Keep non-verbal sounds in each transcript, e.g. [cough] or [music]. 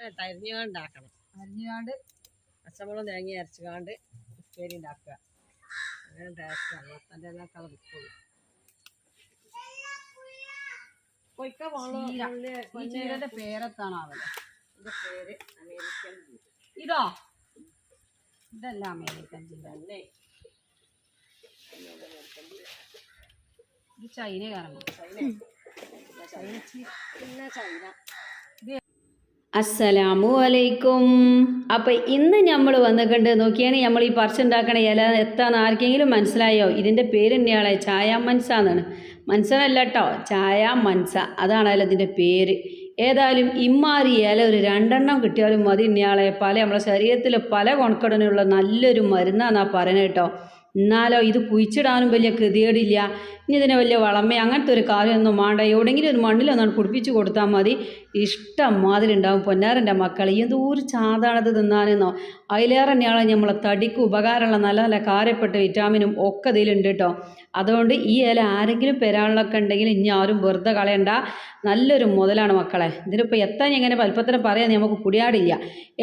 അരിഞ്ഞുകാണ്ട് ഉണ്ടാക്കണം അരിഞ്ഞാണ്ട് പച്ചമുളകും തേങ്ങ അരച്ചുകൊണ്ട് ഉപ്പേരി ഉണ്ടാക്കുക. അങ്ങനെ ടേസ്റ്റാണ് മത്തന്റെ എല്ലാം കളർ ഇപ്പോഴും ചീരയുടെ പേരെത്താണ് ആവൽ ഇതിന്റെ പേര് അമേരിക്കൻ ഇതോ? ഇതല്ല അമേരിക്കൻ ചീര. അല്ലേ ഇത് ചൈന. കാരണം ചൈന പിന്നെ ചൈന. അസ്സലാമു അലൈക്കും. അപ്പം ഇന്ന് നമ്മൾ വന്നിട്ടുണ്ട് നോക്കിയാണ് നമ്മൾ ഈ പറിച്ചുണ്ടാക്കണ ഇല എത്താന്ന് ആർക്കെങ്കിലും മനസ്സിലായോ? ഇതിന്റെ പേര് തന്നെയാളെ ചായ മൻസ എന്നാണ്. മൻസനല്ല കേട്ടോ ചായ മൻസ. അതാണല്ലോ ഇതിന്റെ പേര്. ഏതായാലും ഇമ്മാരി ഇല ഒരു രണ്ടെണ്ണം കിട്ടിയാലും മതി ഇന്നയാളെ. പല നമ്മളെ ശരീരത്തിൽ പല കൊണക്കടനുള്ള നല്ലൊരു മരുന്നാന്നാണ് പറയുന്നത് കേട്ടോ. എന്നാലോ ഇത് കുഴിച്ചിടാനും വലിയ കൃതിയേടില്ല ഇനി ഇതിനെ വലിയ വളമേ അങ്ങനത്തെ ഒരു കാര്യമൊന്നും വേണ്ട. എവിടെയെങ്കിലും ഒരു മണ്ണിലൊന്നാണ് കുടിപ്പിച്ച് കൊടുത്താൽ മതി. ഇഷ്ടം മാതിരി ഉണ്ടാവും പൊന്നാരന്റെ മക്കൾ എന്തോരു ചാതാണത് തിന്നാനെന്നോ. അതിലേറെ തന്നെയാണ് നമ്മളെ തടിക്ക് ഉപകാരമുള്ള നല്ല നല്ല കാര്യപ്പെട്ട വിറ്റാമിനും ഒക്കെ ഇതിലുണ്ട് കേട്ടോ. അതുകൊണ്ട് ഈ ഇല ആരെങ്കിലും പെരാളിലൊക്കെ ഉണ്ടെങ്കിൽ ഇനി ആരും വെറുതെ കളയണ്ട. നല്ലൊരു മുതലാണ് മക്കളെ. ഇതിനിപ്പോൾ എത്താൻ എങ്ങനെ വലുപ്പത്തിന് പറയാൻ നമുക്ക് കുടിയാടില്ല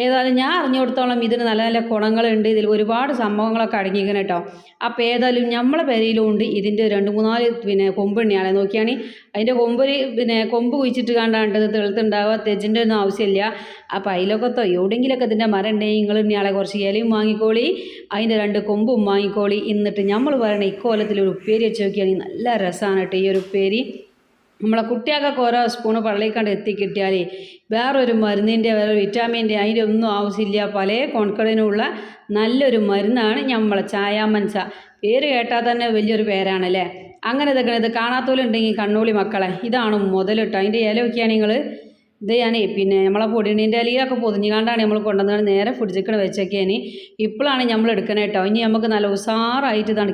ഏതായാലും ഞാൻ അറിഞ്ഞു കൊടുത്തോളം ഇതിന് നല്ല നല്ല ഗുണങ്ങളുണ്ട്. ഇതിൽ ഒരുപാട് സംഭവങ്ങളൊക്കെ അടങ്ങിയിരിക്കണം കേട്ടോ. അപ്പോൾ ഏതായാലും നമ്മളെ പെരയിലും ഉണ്ട് ഇതിന്റെ രണ്ട് മൂന്നാൽ പിന്നെ കൊമ്പെണ്ണിയാണ് നോക്കിയാണ്. അതിന്റെ കൊമ്പൊരു പിന്നെ കൊമ്പ് കുഴിച്ചിട്ട് കണ്ടാണ്ട് തെളുത്തുണ്ടാവുക തെജിന്റെ ഒന്നും ആവശ്യമില്ല. അപ്പോൾ അതിലൊക്കെ എവിടെയെങ്കിലൊക്കെ ഇതിന്റെ മരം ഉണ്ടെങ്കിൽ നിങ്ങൾ ഇനിയാളെ കുറച്ച് ഇലയും വാങ്ങിക്കോളി. അതിന്റെ രണ്ട് കൊമ്പും വാങ്ങിക്കോളി. എന്നിട്ട് നമ്മൾ പറയണ ഇക്കോലത്തിൽ ഒരു ഉപ്പേരി വെച്ച് നോക്കിയാണെങ്കിൽ നല്ല രസമാണ് കേട്ടോ ഈ ഒരു ഉപ്പേരി. നമ്മളെ കുട്ടികൾക്കൊക്കെ ഓരോ സ്പൂണ് പള്ളിക്കണ്ട് എത്തിക്കിട്ടിയാൽ വേറൊരു മരുന്നിന്റെ വേറെ വിറ്റാമിന്റെ അതിന്റെ ഒന്നും ആവശ്യമില്ല. പല കോൺകടിനുള്ള നല്ലൊരു മരുന്നാണ് നമ്മളെ ചായാമൻസ. പേര് കേട്ടാൽ തന്നെ വലിയൊരു പേരാണല്ലേ? അങ്ങനെ ഇതൊക്കെ ഇത് കാണാത്തോലുണ്ടെങ്കിൽ കണ്ണൂളി മക്കളെ ഇതാണ് മുതലിട്ടോ അതിന്റെ ഇല വയ്ക്കുകയാണ് നിങ്ങൾ ഇത് പിന്നെ നമ്മളെ പൊടിണീന്റെ ഇലയിലൊക്കെ പൊതിഞ്ഞു കണ്ടാണ് നമ്മൾ കൊണ്ടുവന്നത്. നേരെ ഫുഡ്ജിക്കണ വെച്ചൊക്കെയാണ്. ഇപ്പോഴാണ് നമ്മൾ എടുക്കണേട്ടോ ഇനി നമുക്ക് നല്ല ഉസാറായിട്ട് ഇതാണ്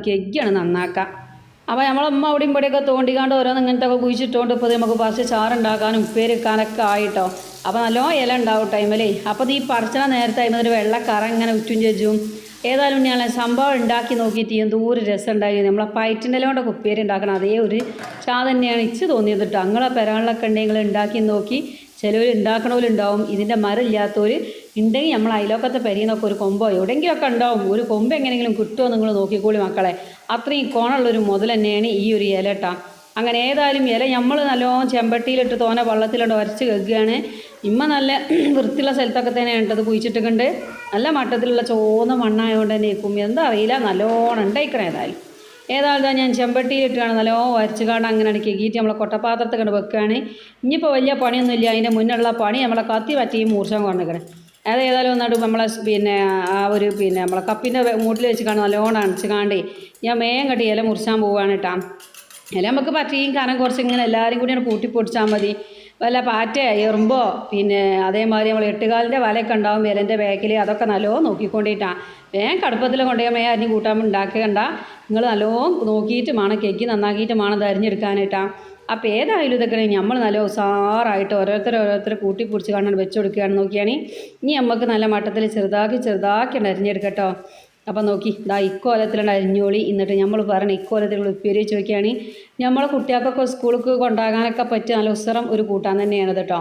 നന്നാക്കാം. അപ്പോൾ നമ്മളമ്മ അവിടെയും ഇവിടെയൊക്കെ തോണ്ടിക്കാണ്ട് ഓരോന്ന് ഇങ്ങനത്തെ ഒക്കെ കുഴിച്ചിട്ടുകൊണ്ട് ഇപ്പോൾ നമുക്ക് പറിച്ച് ചാറുണ്ടാക്കാനും ഉപ്പേരിക്കാനൊക്കെ ആയിട്ടോ. അപ്പോൾ നല്ലോ ഇല ഉണ്ടാവും ടൈമിലേ അപ്പോൾ ഈ പറിച്ചണ നേരത്തെ അതിന് ഒരു വെള്ളക്കറ ഇങ്ങനെ ഉറ്റും ചേച്ചും ഏതായാലും ഞാൻ സംഭവം ഉണ്ടാക്കി നോക്കിയിട്ട് എന്തോരം രസം ഉണ്ടായി നമ്മളെ പയറ്റിന്റെ കൊണ്ടൊക്കെ ഉപ്പേരി ഉണ്ടാക്കണം അതേ ഒരു ചാ തന്നെയാണ്. ഇച്ച് തോന്നിയത് കേട്ടോ അങ്ങനെ പെരാളിലൊക്കെ ഉണ്ടെങ്കിൽ ഉണ്ടാക്കി നോക്കി. ചിലവർ ഉണ്ടാക്കണവരുണ്ടാവും ഇതിന്റെ മരം ഇല്ലാത്തവർ ഉണ്ടെങ്കിൽ നമ്മൾ അയലോക്കത്തെ പെരിയെന്നൊക്കെ ഒരു കൊമ്പോ എവിടെയെങ്കിലുമൊക്കെ ഉണ്ടാവും. ഒരു കൊമ്പ് എങ്ങനെയെങ്കിലും കിട്ടുമോ നിങ്ങൾ നോക്കിക്കോളി മക്കളെ. അത്രയും കോണുള്ളൊരു മുതൽ തന്നെയാണ് ഈ ഒരു ഇലട്ട അങ്ങനെ ഏതായാലും ഇല നമ്മൾ നല്ലോണം ചെമ്പട്ടിയിലിട്ട് തോന വള്ളത്തിലിട്ട് ഉരച്ച് കേൾക്കുകയാണ് ഇമ്മ നല്ല [clears throat] വൃത്തിയുള്ള സ്ഥലത്തൊക്കെ തന്നെയാണ് കേട്ടത് കുഴിച്ചിട്ടുണ്ട് നല്ല മട്ടത്തിലുള്ള ചോന്ന മണ്ണായതുകൊണ്ട് തന്നെ ഇക്കും എന്താ അറിയില്ല നല്ലോണം ഉണ്ടായിക്കണം ഏതായാലും. ഏതായാലും ഞാൻ ചെമ്പട്ടിയിലിട്ടാണ് നല്ലോ വരച്ച് കാണാൻ അങ്ങനെ കീറ്റി നമ്മളെ കൊട്ടപ്പാത്രത്തിൽ കണ്ട് വെക്കുകയാണ് ഇനിയിപ്പോൾ വലിയ പണിയൊന്നുമില്ല. അതിന്റെ മുന്നുള്ള പണി നമ്മളെ കത്തി പറ്റിയും മൂർച്ചം കൊണ്ടിരിക്കണേ അത് ഏതായാലും ഒന്നായിട്ട് നമ്മളെ പിന്നെ ആ ഒരു പിന്നെ നമ്മളെ കപ്പിന്റെ മൂട്ടിൽ വെച്ച് കാണും നല്ലോണം അണച്ച് കാണ്ടേ. ഞാൻ മേം കട്ടി ഇല മുറിച്ചാൻ പോവുകയാണ് കേട്ടാ ഇല നമുക്ക് പറ്റിയും കാരണം കുറച്ച് ഇങ്ങനെ എല്ലാവരും കൂടിയാണ് കൂട്ടി പൊടിച്ചാൽ മതി. വല്ല പാറ്റ എറുമ്പോ പിന്നെ അതേമാതിരി നമ്മൾ എട്ടുകാലിന്റെ വലയൊക്കെ ഉണ്ടാവും ഇലന്റെ ബാക്കിൽ അതൊക്കെ നല്ലോ നോക്കിക്കൊണ്ടിട്ടാണ് വേഗം കടുപ്പത്തിൽ കൊണ്ടുപോയി മേ അരിഞ്ഞ് കൂട്ടാൻ ഉണ്ടാക്കണ്ട നിങ്ങൾ നല്ലോ നോക്കിയിട്ട് വേണം കേക്ക് നന്നാക്കിയിട്ട് വേണം അത് അരിഞ്ഞെടുക്കാനായിട്ടാണ് അപ്പോൾ ഏതായാലും ഇതൊക്കെ നമ്മൾ നല്ല ഉസാറായിട്ട് ഓരോരുത്തർ ഓരോരുത്തർ കൂട്ടി പിടിച്ച് കാണാൻ വെച്ച് കൊടുക്കുകയാണ് നോക്കിയാണ്. ഇനി നമുക്ക് നല്ല മട്ടത്തിൽ ചെറുതാക്കി ചെറുതാക്കി ഉണ്ട് അരിഞ്ഞെടുക്കട്ടോ. അപ്പം നോക്കി ഇതാ ഇക്കോലത്തിലുള്ള അരിഞ്ഞോളി. എന്നിട്ട് നമ്മൾ പറഞ്ഞ ഇക്കോലത്തിലുള്ള ഉപ്പേരി വെച്ച് നോക്കിയാണ് നമ്മളെ കുട്ടികൾക്കൊക്കെ സ്കൂൾക്ക് കൊണ്ടാകാനൊക്കെ പറ്റിയ നല്ല ഉസരം ഒരു കൂട്ടാൻ തന്നെയാണ് കേട്ടോ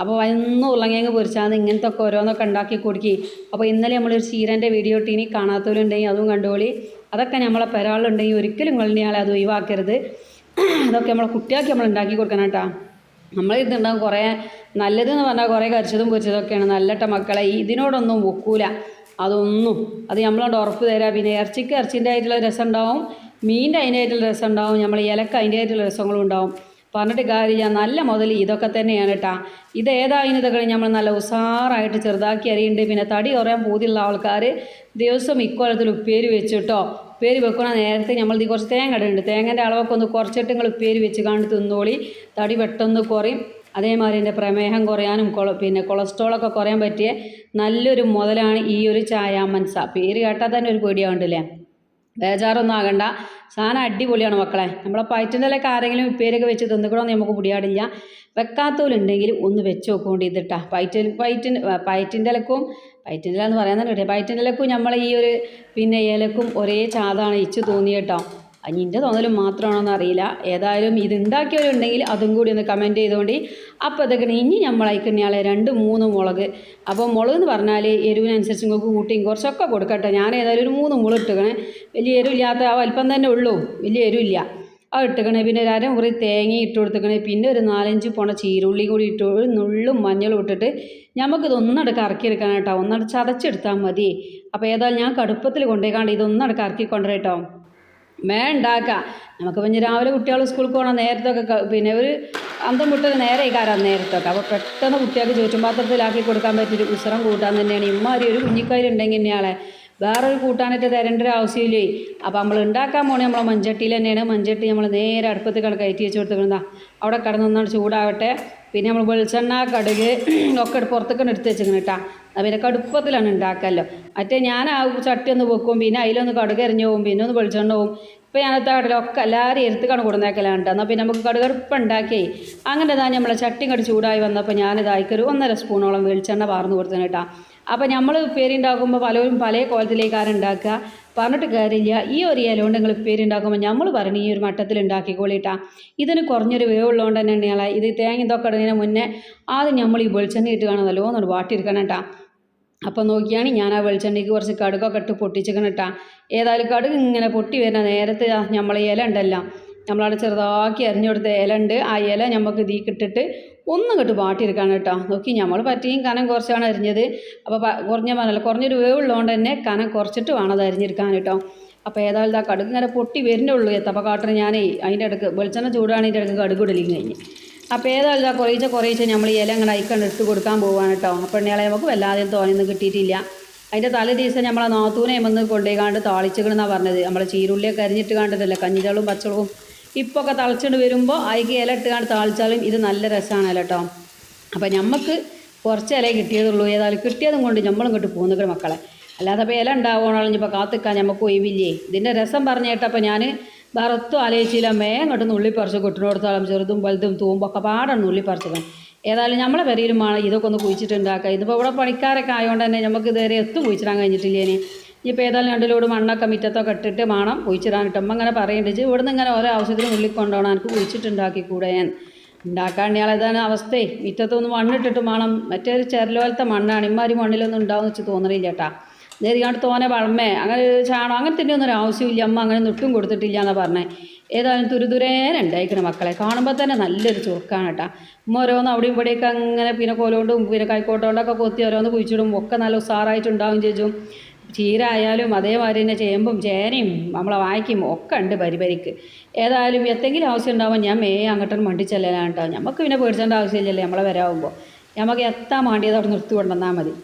അപ്പോൾ വന്ന് ഉള്ളങ്ങേങ്ങ് പൊരിച്ചാൽ ഇങ്ങനത്തെ ഒക്കെ ഓരോന്നൊക്കെ ഉണ്ടാക്കി കൊടുക്കി. അപ്പോൾ ഇന്നലെ നമ്മളൊരു ചീരന്റെ വീഡിയോ ഇട്ടിനി കാണാത്തവരുണ്ടെങ്കിൽ അതും കണ്ടുപോളി അതൊക്കെ നമ്മളെ പെരാളുണ്ടെങ്കിൽ ഒരിക്കലും നിങ്ങളിയാളെ അത് ഒഴിവാക്കരുത്. അതൊക്കെ നമ്മളെ കുട്ടികൾക്ക് നമ്മൾ ഉണ്ടാക്കി കൊടുക്കണം കേട്ടോ നമ്മൾ ഇതുണ്ടാകും കുറേ നല്ലതെന്ന് പറഞ്ഞാൽ കുറേ കരിച്ചതും പൊരിച്ചതൊക്കെയാണ്. നല്ലട്ട മക്കളെ ഇതിനോടൊന്നും ഒക്കൂല. അതൊന്നും. അത് നമ്മളോട് ഉറപ്പ് തരാം. പിന്നെ ഇറച്ചിക്ക് ഇറച്ചിന്റെ ആയിട്ടുള്ള രസം ഉണ്ടാവും മീനിന്റെ അതിന്റെതായിട്ടുള്ള രസം ഉണ്ടാവും നമ്മൾ ഇലക്ക് അതിന്റെതായിട്ടുള്ള രസങ്ങളും ഉണ്ടാവും. പറഞ്ഞിട്ട് കാര്യമില്ല നല്ല മുതൽ ഇതൊക്കെ തന്നെയാണ് കേട്ടാ ഇത് ഏതായാലും ഇതൊക്കെ നമ്മൾ നല്ല ഉസാറായിട്ട് ചെറുതാക്കി അരിയുന്നുണ്ട് പിന്നെ തടി കുറയാൻ പൂതിയുള്ള ആൾക്കാർ ദിവസം ഇക്കോലത്തിൽ ഉപ്പേരി വെച്ചിട്ടോ. ഉപ്പേരി വെക്കണ നേരത്തെ നമ്മൾ ഇത് കുറച്ച് തേങ്ങ ഇടുന്നുണ്ട് തേങ്ങന്റെ അളവൊക്കെ ഒന്ന് കുറച്ചിട്ട് നിങ്ങൾ ഉപ്പേരി വെച്ച് കാണി തിന്നോളി. തടി പെട്ടെന്ന് കുറയും. അതേമാതിരി എന്റെ പ്രമേഹം കുറയാനും കൊള പിന്നെ കൊളസ്ട്രോളൊക്കെ കുറയാൻ പറ്റിയ നല്ലൊരു മുതലാണ് ഈ ഒരു ചായാമൻസ പേര് കേട്ടാൽ തന്നെ ഒരു പേടിയാവുണ്ടല്ലേ? ബേജാറൊന്നും ആകണ്ട സാധനം അടിപൊളിയാണ് മക്കളെ. നമ്മളെ പയറ്റുന്നതിലൊക്കെ ആരെങ്കിലും ഉപ്പേരൊക്കെ വെച്ച് തിന്നിക്കണമെന്ന് നമുക്ക് പിടിയാടില്ല. വെക്കാത്തവരുണ്ടെങ്കിൽ ഒന്ന് വെച്ച് നോക്കുകൊണ്ട് ഇതിട്ടാ. പയറ്റിൽ പയറ്റിൻ പയറ്റിന്റെ ഇലക്കും പയറ്റിന്റെ ഇല എന്ന് പറയാൻ തന്നെ കിട്ടിയ പയറ്റിന്റെ ഇലക്കും നമ്മൾ ഈ ഒരു പിന്നെ ഇലക്കും ഒരേ ചാതാണ് ഇച്ച് തോന്നി കേട്ടോ അനിന്റെ തോന്നലും മാത്രമാണോന്ന് അറിയില്ല. ഏതായാലും ഇത് ഉണ്ടാക്കിയവരുണ്ടെങ്കിൽ അതും കൂടി ഒന്ന് കമന്റ് ചെയ്തുകൊണ്ട് അപ്പോൾ അതൊക്കെ ഇനി നമ്മൾ അയക്കുന്നയാളെ രണ്ട് മൂന്ന് മുളക്. അപ്പോൾ മുളക് എന്ന് പറഞ്ഞാൽ എരിവിനനുസരിച്ച് നിങ്ങൾക്ക് കൂട്ടിയും കുറച്ചൊക്കെ കൊടുക്കട്ടെ. ഞാൻ ഏതായാലും ഒരു മൂന്ന് മുളക് ഇട്ടുകണേ വലിയ എരിവില്ലാത്ത ആ വലിപ്പം തന്നെ ഉള്ളൂ. വലിയ എരിവില്ല. അത് ഇട്ടുകണേ പിന്നെ ഒരു അരമുറി തേങ്ങ ഇട്ട് കൊടുത്തുക്കണേ. പിന്നെ ഒരു നാലഞ്ച് പോണ ചീരുള്ളി കൂടി ഇട്ട് നുള്ളും മഞ്ഞളും ഇട്ടിട്ട് നമുക്കിത് ഒന്നടക്ക് ഇറക്കിയെടുക്കണം കേട്ടോ ഒന്നടച്ച് ചതച്ചെടുത്താൽ മതി. അപ്പോൾ ഏതായാലും ഞാൻ കടുപ്പത്തിൽ കൊണ്ടുപോയിക്കാണ്ട് ഇതൊന്നടക്ക് ഇറക്കി വേണ്ടാക്ക. നമുക്ക് പിന്നെ രാവിലെ കുട്ടികൾ സ്കൂളിൽ പോകണം നേരത്തൊക്കെ ഒക്കെ പിന്നെ ഒരു അന്തം മുട്ടത് നേരെ കയറാം നേരത്തൊക്കെ. അപ്പോൾ പെട്ടെന്ന് കുട്ടികൾക്ക് ചോറ്റും പാത്രത്തിലാക്കി കൊടുക്കാൻ പറ്റിയൊരു ഉസരം കൂട്ടാൻ തന്നെയാണ്. ഇമ്മാരി ഒരു കുഞ്ഞിക്കാരുണ്ടെങ്കിൽ ഇന്നയാളെ വേറൊരു കൂട്ടാനായിട്ട് തരേണ്ട ഒരു ആവശ്യമില്ലേ? അപ്പോൾ നമ്മൾ ഉണ്ടാക്കാൻ പോണേ നമ്മളെ മൺചട്ടിയിൽ തന്നെയാണ്. മൺചട്ടി നമ്മൾ നേരെ അടുപ്പത്ത് കട കയറ്റി വെച്ച് കൊടുത്തിരുന്നതാ അവിടെ കിടന്നൊന്നാണ് ചൂടാവട്ടെ. പിന്നെ നമ്മൾ വെളിച്ചെണ്ണ കടുക് ഒക്കെ പുറത്തേക്കാണ് എടുത്ത് വെച്ചിരിക്കണം കേട്ടാ പിന്നെ കടുപ്പത്തിലാണ് ഉണ്ടാക്കാമല്ലോ മറ്റേ ഞാൻ ആ ചട്ടി ഒന്ന് വെക്കും പിന്നെ അതിലൊന്ന് കടുക് എറിഞ്ഞു പോകും പിന്നെ ഒന്ന് വെളിച്ചെണ്ണ പോകും. ഇപ്പോൾ ഞാനത്തെ കടലൊക്കെ എല്ലാവരും എടുത്തുക്കാണ് കൊടുന്നേക്കലാണ് കേട്ടോ എന്നാൽ പിന്നെ നമുക്ക് കടുകടുപ്പ് ഉണ്ടാക്കി അങ്ങനെ ഇതാ നമ്മളെ ചട്ടി ഇങ്ങോട്ട് ചൂടായി വന്നപ്പോൾ ഞാനിതായിക്കൊരു ഒന്നര സ്പൂണോളം വെളിച്ചെണ്ണ പാർന്ന് കൊടുത്തു കേട്ടോ അപ്പോൾ നമ്മൾ ഉപ്പേരി ഉണ്ടാക്കുമ്പോൾ പലരും പല കോലത്തിലേക്കാണ് ഉണ്ടാക്കുക പറഞ്ഞിട്ട് കാര്യമില്ല ഈ ഒരു ഇല കൊണ്ട് നിങ്ങൾ ഉപ്പേരി ഉണ്ടാക്കുമ്പോൾ നമ്മൾ പറഞ്ഞു ഈ ഒരു മട്ടത്തിൽ ഉണ്ടാക്കിക്കോളിട്ടാ ഇതിന് കുറഞ്ഞൊരു വേവുള്ളതുകൊണ്ട് തന്നെ ഉണ്ണിയാളെ ഇത് തേങ്ങ ഇതൊക്കെ ഇടുന്നതിന് മുന്നേ ആദ്യം നമ്മൾ ഈ വെളിച്ചെണ്ണ ഇട്ട് കാണുന്നല്ലോ എന്നോട് വാട്ടിയെടുക്കണം കേട്ടാ അപ്പോൾ നോക്കിയാണ് ഞാൻ ആ വെളിച്ചെണ്ണയ്ക്ക് കുറച്ച് കടുകൊക്കെ ഇട്ട് പൊട്ടിച്ചിക്കണം കേട്ടാ ഏതായാലും കടുക് ഇങ്ങനെ പൊട്ടി വരുന്ന നേരത്തെ നമ്മൾ ഇല ഉണ്ടല്ലോ. നമ്മളവിടെ ചെറുതാക്കി അരിഞ്ഞെടുത്ത ഇല ഉണ്ട്. ആ ഇല നമുക്ക് ഇതിക്കിട്ടിട്ട് ഒന്നും കിട്ട് വാട്ടിയെടുക്കണം കേട്ടോ നോക്കി നമ്മൾ പറ്റിയും കനം കുറച്ചാണ് അരിഞ്ഞത്. അപ്പോൾ കുറഞ്ഞ പറഞ്ഞല്ലോ കുറഞ്ഞൊരു വേവുള്ളതുകൊണ്ട് തന്നെ കനം കുറച്ചിട്ട് വേണം അത് അരിഞ്ഞെടുക്കാൻ കേട്ടോ അപ്പോൾ ഏതായാലും ആ കടുക് ഇങ്ങനെ പൊട്ടി വരുന്നുള്ളൂ എത്തപ്പോൾ കാട്ടിന് ഞാനേ അതിന്റെ ഇടയ്ക്ക് വെളിച്ചെണ്ണ ചൂടാണ് ഇതിന്റെ ഇടയ്ക്ക് കടുക് ഇടലിങ് കഴിഞ്ഞ്. അപ്പോൾ ഏതായാലും ഇതാ കുറേശ്ശെ കുറേശ്ശെ നമ്മൾ ഈ ഇല അങ്ങനെ അയക്കണ്ട് ഇട്ട് കൊടുക്കാൻ പോവാണ് കേട്ടോ അപ്പോൾ എണ്ണയാളെ നമുക്ക് വല്ലാതെ തോനെയൊന്നും കിട്ടിയിട്ടില്ല. അതിന്റെ തലേ ദിവസം നമ്മളെ നാത്തൂനെ വന്ന് കൊണ്ടുപോയിക്കാണ്ട് താളിച്ചിക്കണെന്നാണ് പറഞ്ഞത്. നമ്മളെ ചീരുള്ളിയൊക്കെ അരിഞ്ഞിട്ട് കണ്ടതല്ലേ കഞ്ഞിച്ചളും പച്ചളവും ഇപ്പോൾ ഒക്കെ തളിച്ചിട്ട് വരുമ്പോൾ അതിക്ക് ഇല ഇട്ട് കാണ്ട് താളിച്ചാലും ഇത് നല്ല രസമാണല്ലോ കേട്ടോ അപ്പോൾ നമുക്ക് കുറച്ച് ഇല കിട്ടിയതുള്ളൂ. ഏതായാലും കിട്ടിയതും കൊണ്ട് നമ്മളും ഇങ്ങോട്ട് പോകുന്നത് മക്കളെ. അല്ലാതെ ഇപ്പോൾ ഇല ഉണ്ടാവുകയാണെങ്കിൽ ഇപ്പോൾ കാത്തിക്കാൻ നമുക്ക് ഒഴിവില്ലേ? ഇതിന്റെ രസം പറഞ്ഞു കേട്ടപ്പോൾ ഞാൻ വേറെ ഒത്തും ആലോചിച്ചില്ല. മേ ഇങ്ങോട്ട് നുള്ളി പറിച്ച് കൊട്ടിനോടത്തോളം ചെറുതും വലുതും തൂമ്പൊക്കെ പാടാണ് നുള്ളിപ്പറിച്ചത് ഏതായാലും നമ്മളെ പെരയിലും വേണം ഇതൊക്കെ ഒന്ന് കുഴിച്ചിട്ടുണ്ടാക്കുക ഇതിപ്പോൾ ഇവിടെ പണിക്കാരൊക്കെ ആയതുകൊണ്ട് തന്നെ നമുക്ക് ഇതുവരെ എത്തും കുഴിച്ചിടാൻ കഴിഞ്ഞിട്ടില്ല ഇനി. ഇനിയിപ്പോൾ ഏതായാലും രണ്ടിലൂടെ മണ്ണൊക്കെ മുറ്റത്തൊക്കെ ഇട്ടിട്ട് വേണം കുഴിച്ചിടാൻ കിട്ടും അങ്ങനെ പറയുന്നുണ്ട് ഇവിടുന്ന് ഇങ്ങനെ ഓരോ ആവശ്യത്തിന് ഉള്ളിൽ കൊണ്ടുപോകണം എനിക്ക് കുഴിച്ചിട്ടുണ്ടാക്കി കൂടെ ഞാൻ. ഉണ്ടാക്കാണ്ടിയാൾ ഇതാണ് അവസ്ഥയെ മുറ്റത്തൊന്ന് മണ്ണിട്ടിട്ട് വേണം മറ്റൊരു ചെരലോലത്തെ മണ്ണാണ്. ഇമാരി മണ്ണിലൊന്നും ഉണ്ടാവും വെച്ച് തോന്നണില്ല കേട്ടാ. നേരിക്കാണ്ട് തോനെ വളമേ അങ്ങനെ ചാണോ അങ്ങനത്തെ ഒന്നും ആവശ്യമില്ല അമ്മ അങ്ങനെ ഒട്ടും കൊടുത്തിട്ടില്ല എന്നാണ് പറഞ്ഞത് ഏതായാലും തുരുതുരേനെ ഉണ്ടായിക്കണം മക്കളെ. കാണുമ്പോൾ തന്നെ നല്ലൊരു ചുറുക്കാണ് കേട്ടോ. ഉമ്മ ഓരോന്ന് അവിടെയും ഇവിടെയൊക്കെ അങ്ങനെ പിന്നെ കോലോണ്ടും പിന്നെ കൈക്കോട്ടോണ്ടൊക്കെ കൊത്തി ഓരോന്ന് കുഴിച്ചിടും. ഒക്കെ നല്ല ഉസാറായിട്ടുണ്ടാവും ചേച്ചും. ചീര ആയാലും അതേമാതിരി തന്നെ ചേമ്പും ചേനയും നമ്മളെ വായിക്കും ഒക്കെ ഉണ്ട് പരിപരിക്ക്. ഏതായാലും എന്തെങ്കിലും ആവശ്യം ഉണ്ടാവുമ്പോൾ ഞാൻ മേ അങ്ങോട്ടും മണ്ടിച്ചെല്ലാൻ കേട്ടോ. നമുക്ക് പിന്നെ പേടിച്ചേണ്ട ആവശ്യമില്ലല്ലേ നമ്മളെ വരാവുമ്പോൾ നമുക്ക് എത്താൻ വേണ്ടിയത് അവിടെ നിർത്തി കൊണ്ടുവന്നാൽ മതി.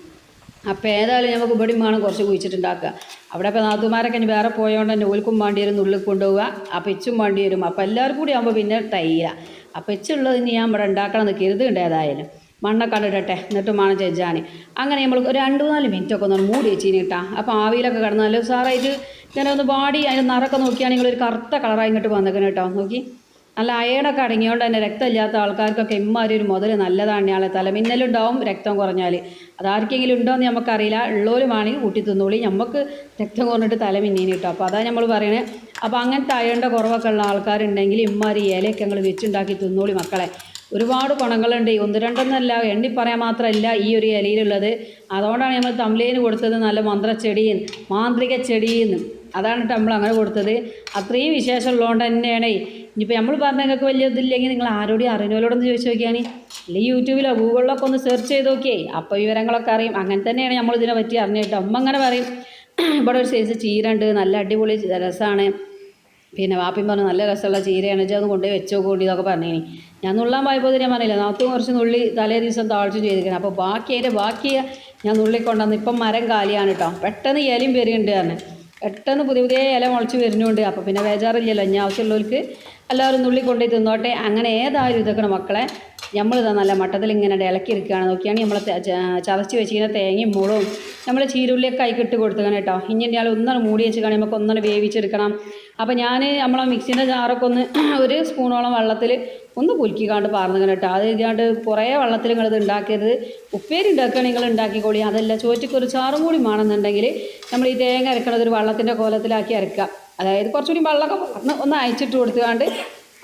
അപ്പോൾ ഏതായാലും നമുക്ക് ഇവിടെ വേണം കുറച്ച് കുഴിച്ചിട്ടുണ്ടാക്കുക. അവിടെ ഇപ്പോൾ നാത്തുമാരൊക്കെ ഇനി വേറെ പോയതുകൊണ്ട് തന്നെ ഓൽക്കും വേണ്ടി വരും ഉള്ളിൽ കൊണ്ടുപോവുക. ആ ഇച്ചും വേണ്ടി വരും. അപ്പോൾ എല്ലാവരും കൂടി ആകുമ്പോൾ പിന്നെ തയ്യില്ല ആ ഇച്ചുള്ളത് ഇനി ഞാൻ ഇവിടെ ഉണ്ടാക്കണം എന്ന് കരുതുണ്ട് ഏതായാലും. മണ്ണൊക്കെ ഇടട്ടെ എന്നിട്ട് മണം ചെജ്ജാൻ അങ്ങനെ നമ്മൾ ഒരു രണ്ട് മൂന്നാൽ മിനിറ്റ് ഒക്കെ ഒന്ന് മൂടി വെച്ചിന് കേട്ടാ അപ്പോൾ ആവിയിലൊക്കെ കിടന്നാലും സാറേ സാറായിട്ട് ഇങ്ങനെ ഒന്ന് വാടി അതിന്റെ നിറൊക്കെ നോക്കിയാണെങ്കിൽ ഒരു കറുത്ത കളറായി ഇങ്ങോട്ട് വന്നേക്കണം കേട്ടോ. നോക്കി. നല്ല അയേടൊക്കെ അടങ്ങിയോണ്ട് തന്നെ രക്തമില്ലാത്ത ആൾക്കാർക്കൊക്കെ ഇമ്മാരി ഒരു മുതൽ നല്ലതാണ് ഇയാളെ തലമിന്നലുണ്ടാവും രക്തം കുറഞ്ഞാൽ അതാർക്കെങ്കിലും ഉണ്ടോയെന്ന് നമുക്കറിയില്ല ഉള്ളവരുമാണെങ്കിൽ കൂട്ടി തിന്നോളി. നമുക്ക് രക്തം കുറഞ്ഞിട്ട് തലമിന്നീന് കിട്ടും അപ്പോൾ അതാണ് നമ്മൾ പറയുന്നത് അപ്പോൾ അങ്ങനത്തെ അയേണ്ട കുറവൊക്കെ ഉള്ള ആൾക്കാരുണ്ടെങ്കിൽ ഇമ്മാരി ഇലയൊക്കെ ഞങ്ങൾ വെച്ചുണ്ടാക്കി തിന്നോളി മക്കളെ. ഒരുപാട് ഗുണങ്ങളുണ്ട്. ഒന്ന് രണ്ടെന്നല്ല എണ്ണി പറയാൻ മാത്രമല്ല ഈ ഒരു ഇലയിലുള്ളത്. അതുകൊണ്ടാണ് നമ്മൾ തമിലേന് കൊടുത്തത് നല്ല മന്ത്രച്ചെടിയും മാന്ത്രിക ചെടിയെന്ന് അതാണ് നമ്മൾ അങ്ങനെ കൊടുത്തത്. അത്രയും വിശേഷമുള്ളതുകൊണ്ട് തന്നെയാണ്. ഇനിയിപ്പോൾ നമ്മൾ പറഞ്ഞതൊക്കെ വലിയ ഇതില്ലെങ്കിൽ നിങ്ങൾ ആരോടും അറിയുന്നവരോടൊന്ന് ചോദിച്ചു നോക്കിയാണ്. അല്ലെങ്കിൽ യൂട്യൂബിലോ ഗൂഗിളിലൊക്കെ ഒന്ന് സെർച്ച് ചെയ്ത് നോക്കിയേ. അപ്പോൾ വിവരങ്ങളൊക്കെ അറിയും. അങ്ങനെ തന്നെയാണ് നമ്മൾ ഇതിനെ പറ്റി അറിഞ്ഞിട്ട് അമ്മ അങ്ങനെ പറയും. ഇവിടെ ഒരു സൈസ് ചീര ഉണ്ട് നല്ല അടിപൊളി രസമാണ് പിന്നെ വാപ്പിയും പറഞ്ഞു നല്ല രസമുള്ള ചീരയാണ്. വെച്ചാൽ ഒന്ന് കൊണ്ടുപോയി വെച്ചോ കൂടി ഇതൊക്കെ പറഞ്ഞിനി. ഞാൻ നുള്ളാൻ പോയപ്പോൾ ഞാൻ പറഞ്ഞില്ല? നാത്തും കുറച്ച് നുള്ളി തലേ ദിവസം താഴ്ച ചെയ്തിരിക്കണം. അപ്പോൾ ബാക്കി അതിന്റെ ബാക്കി ഞാൻ നുള്ളി കൊണ്ടുവന്ന് ഇപ്പം മരം കാലിയാണ് കേട്ടോ. പെട്ടെന്ന് ഇലയും വരികയുണ്ട് പറഞ്ഞു. പെട്ടെന്ന് പുതിയ പുതിയ ഇല മുളച്ച് വരുന്നുണ്ട്. അപ്പോൾ പിന്നെ ബേജാറില്ലല്ലോ. ഇനി ആവശ്യമുള്ളവർക്ക് എല്ലാവരും നുള്ളി കൊണ്ടുപോയി തിന്നോട്ടെ. അങ്ങനെ ഏതായാലും ഇതൊക്കെ മക്കളെ നമ്മൾ ഇതാ നല്ല മട്ടത്തിൽ ഇങ്ങനെ ഇളക്കി എടുക്കുകയാണ് നോക്കിയാണ് നമ്മൾ ചതച്ച് വെച്ചിരിക്കുന്ന തേങ്ങയും മുളകും നമ്മൾ ചീരുള്ളിയൊക്കെ ആയി കിട്ടി കൊടുത്തുകയാണ് കേട്ടോ. ഇനി ഇയാൾ ഒന്നാണ് മൂടി വെച്ച് കാണി നമുക്ക് ഒന്നാണ് വേവിച്ചെടുക്കണം. അപ്പോൾ ഞാൻ നമ്മളെ മിക്സിന്റെ ജാറൊക്കെ ഒന്ന് [clears throat] ഒരു സ്പൂണോളം വെള്ളത്തിൽ ഒന്ന് പുലുക്കിക്കാണ്ട് പാർന്നു കേട്ടോ. അത് ഇല്ലാണ്ട് കുറേ വെള്ളത്തിൽ നിങ്ങളിത് ഉണ്ടാക്കരുത്. ഉപ്പേരി ഉണ്ടാക്കുകയാണ് നിങ്ങൾ ഉണ്ടാക്കിക്കോളി. അതല്ല ചോറ്റിക്കൊരു ചാറും കൂടി വേണമെന്നുണ്ടെങ്കിൽ നമ്മൾ ഈ തേങ്ങ അരക്കണത് ഒരു വെള്ളത്തിന്റെ കോലത്തിലാക്കി അരക്കുക. അതായത് കുറച്ചുകൂടി വെള്ളമൊക്കെ ഒന്ന് ഒന്ന് അയച്ചിട്ട് കൊടുത്തുകൊണ്ട്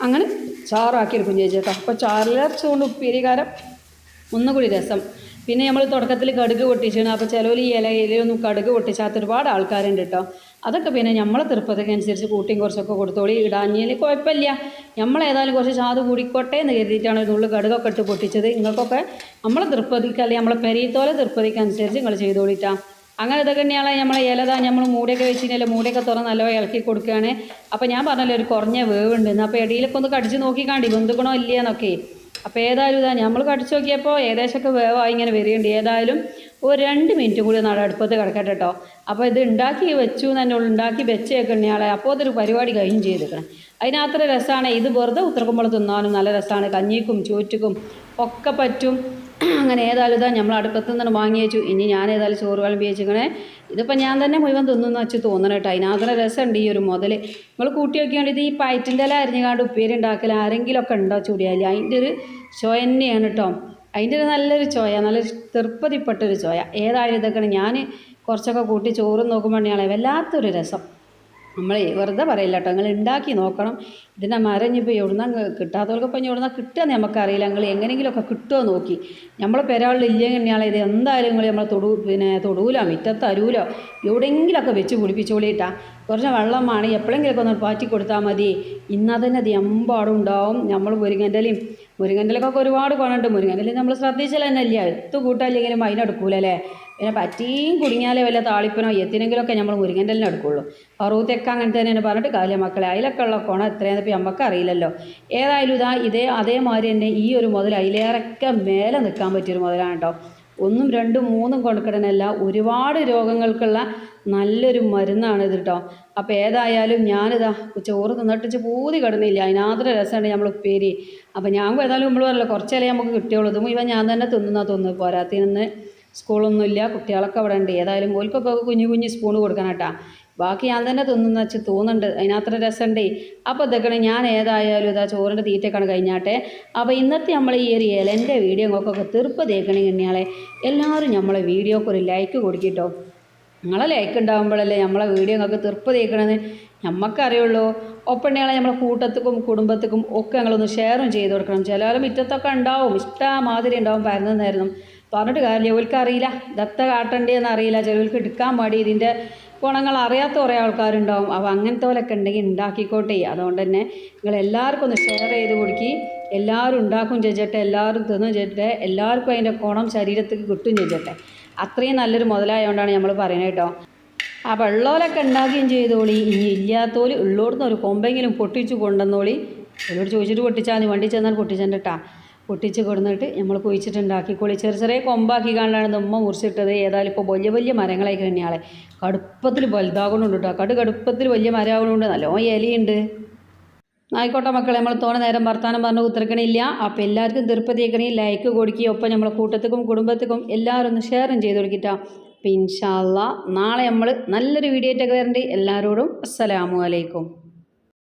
അങ്ങനെ ചാറാക്കി എടുക്കും ചേച്ചി കേട്ടോ. അപ്പോൾ ചാറിലരച്ചുകൊണ്ട് ഉപ്പേരികാരം ഒന്നുകൂടി രസം. പിന്നെ നമ്മൾ തുടക്കത്തിൽ കടുക് പൊട്ടിച്ചാണ് അപ്പോൾ ചിലവിൽ ഈ ഇല കടുക് പൊട്ടിച്ചാത്ത ഒരുപാട് ആൾക്കാരുണ്ട് കേട്ടോ. അതൊക്കെ പിന്നെ നമ്മളെ തൃപ്പത്തൊക്കെ അനുസരിച്ച് കൂട്ടിയും കുറച്ചൊക്കെ കൊടുത്തോളി. ഇടാഞ്ഞിയിൽ കുഴപ്പമില്ല. നമ്മളേതായാലും കുറച്ച് ചാത് കൂടിക്കോട്ടെ എന്ന് കരുതിയിട്ടാണ് ഇതുള്ളിൽ കടുകൊക്കെ ഇട്ട് പൊട്ടിച്ചത്. നിങ്ങൾക്കൊക്കെ നമ്മളെ തൃപ്പതിക്ക് അല്ലെങ്കിൽ നമ്മളെ പെരീത്തോലെ തൃപ്പതിക്കനുസരിച്ച് നിങ്ങൾ ചെയ്തോളിട്ടാ. അങ്ങനെ ഇതൊക്കെ തന്നെയാണ് നമ്മളെ ഇലതാ നമ്മൾ മൂടിയൊക്കെ വെച്ച് കഴിഞ്ഞാൽ മൂടിയൊക്കെ തുറന്ന് നല്ലപോലെ ഇളക്കി കൊടുക്കുകയാണ്. അപ്പോൾ ഞാൻ പറഞ്ഞല്ലോ ഒരു കുറഞ്ഞ വേവുണ്ടെന്ന് അപ്പോൾ ഇടയിലൊക്കെ ഒന്ന് കടിച്ച് നോക്കിക്കാണ്ടി വെന്തുക്കണോ ഇല്ലയെന്നൊക്കെ അപ്പോൾ ഏതായാലും ഇതാ നമ്മൾ കടിച്ച് നോക്കിയപ്പോൾ ഏകദേശമൊക്കെ വേവായി ഇങ്ങനെ വരികയുണ്ട്. ഏതായാലും ഒരു രണ്ട് മിനിറ്റ് കൂടി നാളെ അടുപ്പത്ത് കിടക്കട്ടെ കേട്ടോ അപ്പോൾ ഇത് ഉണ്ടാക്കി വെച്ചു തന്നെ ഉണ്ടാക്കി വെച്ചേക്കണേ ആളെ അപ്പോൾ അതൊരു പരിപാടി കഴിഞ്ഞ് ചെയ്തേക്കണം. അതിനത്ര രസമാണ്. ഇത് വെറുതെ ഉത്തരക്കുമ്പോൾ തിന്നാനും നല്ല രസമാണ്. കഞ്ഞിക്കും ചോറ്റുക്കും ഒക്കെ പറ്റും. [clears throat] അങ്ങനെ ഏതായാലും ഇതാ നമ്മൾ അടുപ്പത്ത് നിന്ന് വാങ്ങി വെച്ചു. ഇനി ഞാൻ ഏതായാലും ചോറ് വിളമ്പി വെച്ചിങ്ങനെ ഇതിപ്പോൾ ഞാൻ തന്നെ മുഴുവൻ തിന്നുന്ന വെച്ച് തോന്നണം കേട്ടോ. അതിനകത്ത് രസമുണ്ട് ഈ ഒരു മുതൽ നിങ്ങൾ കൂട്ടി നോക്കിയാണ്ട് ഇത് ഈ പയറ്റിന്റെ ഇല അരിഞ്ഞുകാണ്ട് ഉപ്പേരി ഉണ്ടാക്കൽ ആരെങ്കിലുമൊക്കെ ഉണ്ടോ ചൂടിയാൽ അതിന്റെ ഒരു ചോയ തന്നെയാണ് കേട്ടോ അതിന്റെ ഒരു നല്ലൊരു ചോയ നല്ലൊരു തൃപ്തിപ്പെട്ടൊരു ചോയ. ഏതായാലും ഇതൊക്കെയാണ്. ഞാൻ കുറച്ചൊക്കെ കൂട്ടി ചോറും നോക്കുമ്പോഴാണ് വല്ലാത്തൊരു രസം. നമ്മളെ വെറുതെ പറയില്ല കേട്ടോ നിങ്ങൾ ഉണ്ടാക്കി നോക്കണം. ഇതിനെ മരം ഇനിയിപ്പോൾ എവിടുന്ന കിട്ടാത്തവർക്ക് ഇപ്പം എവിടുന്ന കിട്ടുകയെന്ന് നമുക്കറിയില്ല നിങ്ങൾ എങ്ങനെയെങ്കിലുമൊക്കെ കിട്ടുമോ നോക്കി. നമ്മളെ പെരാളിൽ ഇല്ലെങ്കിൽ തന്നെയാളെ ഇത്? എന്തായാലും നിങ്ങൾ നമ്മളെ തൊടു പിന്നെ തൊടൂലോ മുറ്റത്ത് അരൂലോ എവിടെയെങ്കിലുമൊക്കെ വെച്ച് പിടിപ്പിച്ചോളിയിട്ടാ കുറച്ച് വെള്ളം വേണം എപ്പോഴെങ്കിലുമൊക്കെ ഒന്ന് പാറ്റി കൊടുത്താൽ മതി. ഇന്നാ തന്നെ അത് എമ്പാടും ഉണ്ടാവും. നമ്മൾ മുരിങ്ങന്റെലയും മുരിങ്ങന്റെലൊക്കെ ഒരുപാട് കുണുണ്ട് മുരിങ്ങന്റെല നമ്മൾ ശ്രദ്ധിച്ചാൽ തന്നെ ഇല്ല എത്തു കൂട്ടാല്ലെങ്കിലും അതിനെടുക്കൂലല്ലേ? പിന്നെ പറ്റിയും കുടുങ്ങിയാലേ വല്ല താളിപ്പനോ എത്തിനെങ്കിലുമൊക്കെ നമ്മൾ മുരുകന്റെല്ലാം എടുക്കുള്ളൂ. അറുപത്തൊക്കെ അങ്ങനെ തന്നെയാണ് പറഞ്ഞിട്ട് കാര്യം മക്കളെ അതിലൊക്കെ ഉള്ള കുണം എത്രയാണെന്ന് നമുക്ക് അറിയില്ലല്ലോ. ഏതായാലും ഇതാ ഇതേ അതേമാതിരി തന്നെ ഈ ഒരു മുതൽ അതിലേറെക്കെ മേലെ നിൽക്കാൻ പറ്റിയൊരു മുതലാണ് കേട്ടോ. ഒന്നും രണ്ടും മൂന്നും കൊടുക്കണമെന്നല്ല ഒരുപാട് രോഗങ്ങൾക്കുള്ള നല്ലൊരു മരുന്നാണ് ഇത് കേട്ടോ. അപ്പോൾ ഏതായാലും ഞാനിതാ ചോറ് തിന്നിട്ട് പൂതി കിടന്നില്ല. അതിനാത്ര രസമാണ് നമ്മൾ ഉപ്പേരി. അപ്പോൾ ഞാൻ ഏതായാലും നമ്മൾ പറയല്ലോ കുറച്ചല്ലേ നമുക്ക് കിട്ടിയുള്ളൂ. ഇതും ഇവ ഞാൻ തന്നെ തിന്നുന്നാ തോന്നുന്നു പോരാത്തിന്ന് സ്കൂളൊന്നുമില്ല കുട്ടികളൊക്കെ അവിടെ ഉണ്ട്. ഏതായാലും ഓൽക്കൊക്കെ കുഞ്ഞു കുഞ്ഞു സ്പൂൺ കൊടുക്കാനാട്ടാ ബാക്കി ഞാൻ തന്നെ തിന്നുന്ന വെച്ച് തോന്നുന്നുണ്ട്. അതിനത്ര രസമുണ്ടേ. അപ്പോൾ ഇതൊക്കെ ഞാൻ ഏതായാലും ഇതാ ചോറിന്റെ തീറ്റക്കാണ് കഴിഞ്ഞാട്ടെ. അപ്പോൾ ഇന്നത്തെ നമ്മൾ ഈ ഒരു ഇലന്റെ വീഡിയോ നോക്കൊക്കെ തീർപ്പ് തേക്കണേ കണ്ണിയാളെ എല്ലാവരും നമ്മളെ വീഡിയോക്ക് ഒരു ലൈക്ക് കൊടുക്കിട്ടോ നിങ്ങളെ ലൈക്ക് ഉണ്ടാകുമ്പോഴല്ലേ നമ്മളെ വീഡിയോ നിങ്ങൾക്ക് തീർപ്പ് തേക്കണമെന്ന് നമുക്കറിയുള്ളൂ ഒപ്പണ്ണയാളെ നമ്മളെ കൂട്ടത്തിക്കും കുടുംബത്തിക്കും ഒക്കെ ഞങ്ങളൊന്ന് ഷെയറും ചെയ്ത് കൊടുക്കണം. ചിലവരെ മുറ്റത്തൊക്കെ ഉണ്ടാവും. ഇഷ്ടമാതിരി ഉണ്ടാവും പരന്നതായിരുന്നു. പറഞ്ഞിട്ട് കാര്യമില്ല. ഇവർക്ക് അറിയില്ല. ദത്ത കാട്ടേണ്ടതെന്ന് അറിയില്ല. ചിലവർക്ക് എടുക്കാൻ മടി. ഇതിന്റെ ഗുണങ്ങൾ അറിയാത്ത കുറേ ആൾക്കാരുണ്ടാവും. അപ്പോൾ അങ്ങനത്തെ പോലൊക്കെ ഉണ്ടെങ്കിൽ ഉണ്ടാക്കിക്കോട്ടെ അതുകൊണ്ട് തന്നെ നിങ്ങൾ എല്ലാവർക്കും ഒന്ന് ഷെയർ ചെയ്ത് കൊടുക്കി. എല്ലാവരും ഉണ്ടാക്കും ചേച്ചട്ടെ എല്ലാവരും തിന്നും ചേച്ചട്ടെ എല്ലാവർക്കും അതിന്റെ ഗുണം ശരീരത്തിൽ കിട്ടും ചേച്ചട്ടെ അത്രയും നല്ലൊരു മുതലായതുകൊണ്ടാണ് നമ്മൾ പറയുന്നത് കേട്ടോ. ആ വെള്ളോലൊക്കെ ഉണ്ടാക്കുകയും ചെയ്തോളി. ഇനി ഇല്ലാത്തോളി ഉള്ളോടുന്ന് ഒരു കൊമ്പെങ്കിലും പൊട്ടിച്ചു കൊണ്ടുവന്നോളി. അവരോട് ചോദിച്ചിട്ട് പൊട്ടിച്ചാൽ മതി. വണ്ടി ചെന്നാൽ പൊട്ടിച്ചെന്നിട്ടാ പൊട്ടിച്ച് കൊടുന്നിട്ട് നമ്മൾ കുഴിച്ചിട്ടുണ്ടാക്കിക്കോളി ചെറിയ ചെറിയ കൊമ്പാക്കി കാണാനാണ് നമ്മ മുറിച്ചിട്ടത്. ഏതായാലും ഇപ്പോൾ വലിയ വലിയ മരങ്ങളായി കഴിഞ്ഞാളെ കടുപ്പത്തിൽ വലുതാകണുണ്ട് കേട്ടോ കടു കടുപ്പത്തിൽ വലിയ മരമാകണുണ്ട് നല്ലോണം ഇലയുണ്ട് ആയിക്കോട്ടെ മക്കളെ നമ്മൾ തോനെ നേരം വർത്തമാനം പറഞ്ഞ് ഉത്തരക്കണില്ല അപ്പോൾ എല്ലാവർക്കും തീർപ്പതേക്കണേ ലൈക്ക് കൊടുക്കുകയും ഒപ്പം നമ്മളെ കൂട്ടത്തിക്കും കുടുംബത്തിക്കും എല്ലാവരും ഒന്ന് ഷെയറും ചെയ്ത് കൊടുക്കിട്ടാ. അപ്പം ഇൻഷാല്ല നാളെ നമ്മൾ നല്ലൊരു വീഡിയോ ആയിട്ടൊക്കെ വരണ്ടേ. എല്ലാവരോടും അസ്സലാമു അലൈക്കും.